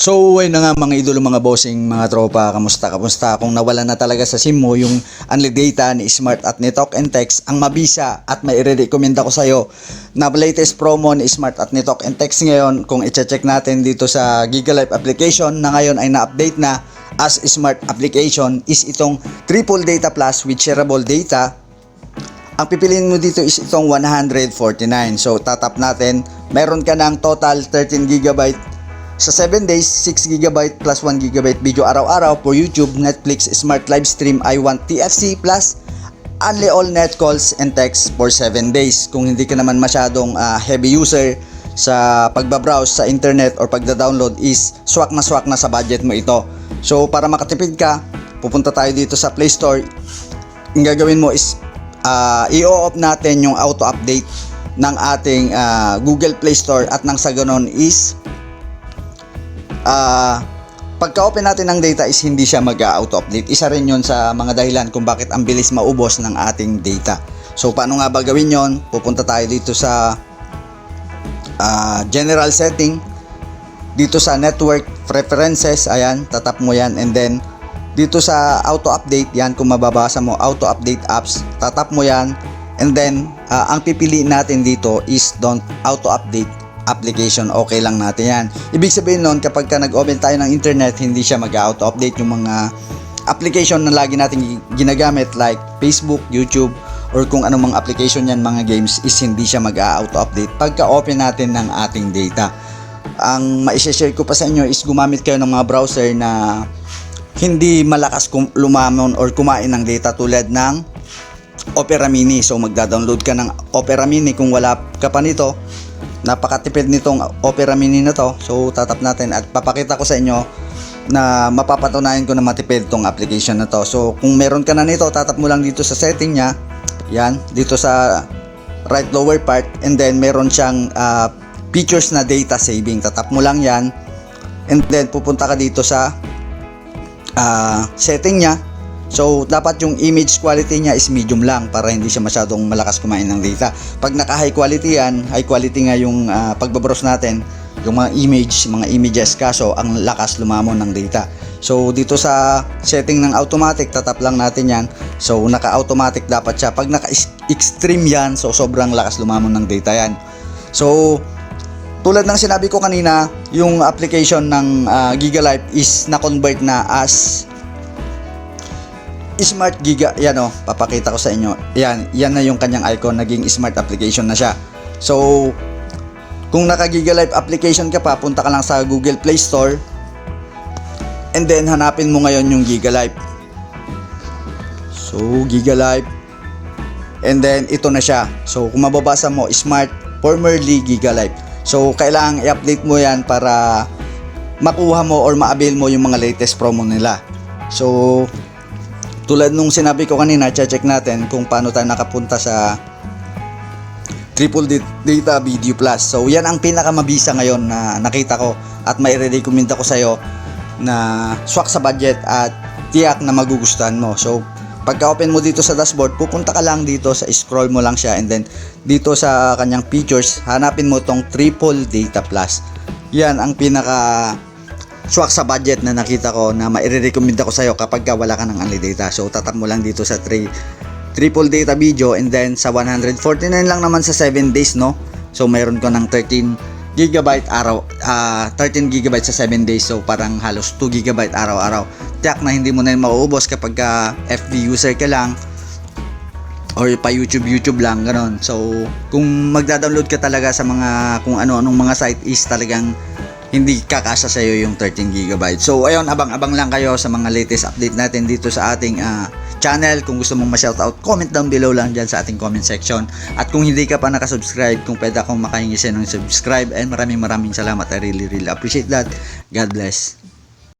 So, ayun na nga mga idolo, mga bossing, mga tropa, kamusta, kamusta? Kung nawala na talaga sa SIM mo yung unli data ni Smart at ni Talk and Text, ang mabisa at may i-recommend ako sa'yo na latest promo ni Smart at ni Talk and Text ngayon, kung i-check natin dito sa Gigalife application na ngayon ay na-update na as Smart application is itong triple data plus with shareable data ang pipiliin mo dito is itong 149. So, tatap natin. Meron ka ng total 13 GB sa 7 days, 6 GB plus 1 GB video araw-araw for YouTube, Netflix, Smart Live Stream, I Want TFC plus only all net calls and text for 7 days. Kung hindi ka naman masyadong ah, heavy user sa pagbabrowse sa internet or pagda-download is swak na swak na sa budget mo ito. So, para makatipid ka, pupunta tayo dito sa Play Store. Ang gagawin mo is ah, i-off natin yung auto-update ng ating ah, Google Play Store at nang sa ganon is ah pagka-open natin ng data is hindi siya mag-auto-update. Isa rin yon sa mga dahilan kung bakit ang bilis maubos ng ating data. So, paano nga ba gawin yon? Pupunta tayo dito sa ah, general setting. Dito sa network preferences, ayan, tatap mo yan. And then, dito sa auto-update, yan, kung mababasa mo, auto-update apps, tatap mo yan. And then, ah, ang pipiliin natin dito is don't auto-update application, okay lang natin yan. Ibig sabihin nun, kapag ka nag-open tayo ng internet, hindi siya mag-auto-update yung mga application na lagi natin ginagamit like Facebook, YouTube, or kung anong mga application yan, mga games, is hindi siya mag-auto-update pagka open natin ng ating data. Ang ma-share ko pa sa inyo is gumamit kayo ng mga browser na hindi malakas lumamon or kumain ng data tulad ng Opera Mini. So magda-download ka ng Opera Mini kung wala ka pa nito. Napakatipid nitong Opera Mini na to. So tatap natin at papakita ko sa inyo na mapapatunayan ko na matipid tong application na to. So kung meron ka na nito, tatap mo lang dito sa setting niya. Yan, dito sa right lower part and then meron siyang ah, features na data saving. Tatap mo lang yan and then pupunta ka dito sa ah, setting niya. So, dapat yung image quality niya is medium lang para hindi siya masyadong malakas kumain ng data. Pag naka high quality yan, high quality nga yung uh, pagbabrowse natin, yung mga image, mga images kaso ang lakas lumamon ng data. So, dito sa setting ng automatic, tatap lang natin yan. So, naka-automatic dapat siya. Pag naka-extreme yan, so sobrang lakas lumamon ng data yan. So, tulad ng sinabi ko kanina, yung application ng ah, Gigalife is na-convert na as Smart Giga, yan o, papakita ko sa inyo. Yan, yan na yung kanyang icon, naging smart application na siya. So, kung naka Gigalife application ka pa, punta ka lang sa Google Play Store. And then, hanapin mo ngayon yung Gigalife. So, Gigalife. And then, ito na siya. So, kung mababasa mo, Smart, formerly Gigalife. So, kailangang i-update mo yan para makuha mo or ma-avail mo yung mga latest promo nila. So, tulad nung sinabi ko kanina, check natin kung paano tayo nakapunta sa Triple Data Video Plus. So, yan ang pinakamabisa ngayon na nakita ko at may recommend ako sa'yo na swak sa budget at tiyak na magugustuhan mo. So, pagka-open mo dito sa dashboard, pupunta ka lang dito sa scroll mo lang siya and then dito sa kanyang features, hanapin mo tong Triple Data Plus. Yan ang pinaka swak sa budget na nakita ko na maire-recommend ako sa'yo kapag ka wala ka ng unli data. So, tatap mo lang dito sa 3 triple data video and then sa 149 lang naman sa 7 days, no? So, mayroon ko ng 13 gigabyte araw, ah 13 gigabyte sa 7 days. So, parang halos 2 gigabyte araw-araw. Tiyak na hindi mo na mauubos kapag ka FB user ka lang or pa YouTube YouTube lang ganon. So kung magda-download ka talaga sa mga kung ano-anong mga site is talagang hindi kakasa sa iyo yung 13 GB. So ayun, abang-abang lang kayo sa mga latest update natin dito sa ating ah, channel. Kung gusto mong ma-shoutout, comment down below lang dyan sa ating comment section. At kung hindi ka pa nakasubscribe, kung pwede akong makahingi sa ng subscribe and maraming maraming salamat. I really really appreciate that. God bless.